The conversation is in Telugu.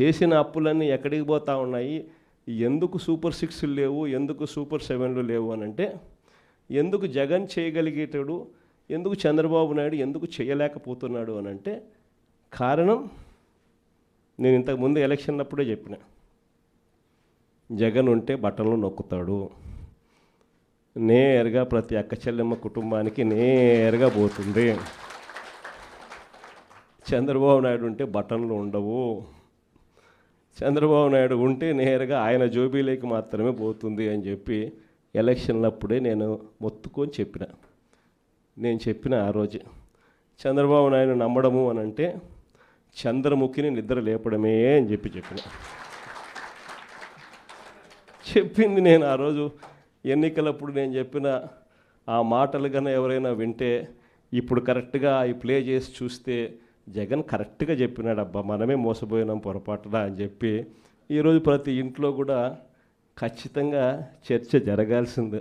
చేసిన అప్పులన్నీ ఎక్కడికి పోతా ఉన్నాయి? ఎందుకు సూపర్ సిక్స్లు లేవు? ఎందుకు సూపర్ సెవెన్లు లేవు అని అంటే ఎందుకు జగన్ చేయగలిగేటాడు ఎందుకు చంద్రబాబు నాయుడు ఎందుకు చేయలేకపోతున్నాడు అని అంటే కారణం నేను ఇంతకుముందు ఎలక్షన్ అప్పుడే చెప్పిన. జగన్ ఉంటే బట్టలు నొక్కుతాడు. నేరుగా ప్రతి అక్క చెల్లెమ్మ కుటుంబానికి నేరుగా పోతుంది. చంద్రబాబు నాయుడు ఉంటే బటన్లు ఉండవు. చంద్రబాబు నాయుడు ఉంటే నేరుగా ఆయన జోబీలోకి మాత్రమే పోతుంది అని చెప్పి ఎలక్షన్లప్పుడే నేను మొత్తుకొని చెప్పిన. నేను చెప్పిన ఆ రోజు. చంద్రబాబు నాయుడు నమ్మడము అని అంటే చంద్రముఖిని నిద్ర లేపడమే అని చెప్పి చెప్పిన. చెప్పింది నేను ఆ రోజు ఎన్నికలప్పుడు నేను చెప్పిన ఆ మాటలు కన్నా ఎవరైనా వింటే ఇప్పుడు కరెక్ట్గా అవి ప్లే చేసి చూస్తే జగన్ కరెక్ట్గా చెప్పినాడు అబ్బా మనమే మోసపోయినాం పొరపాటున అని చెప్పి ఈరోజు ప్రతి ఇంట్లో కూడా ఖచ్చితంగా చర్చ జరగాల్సిందే.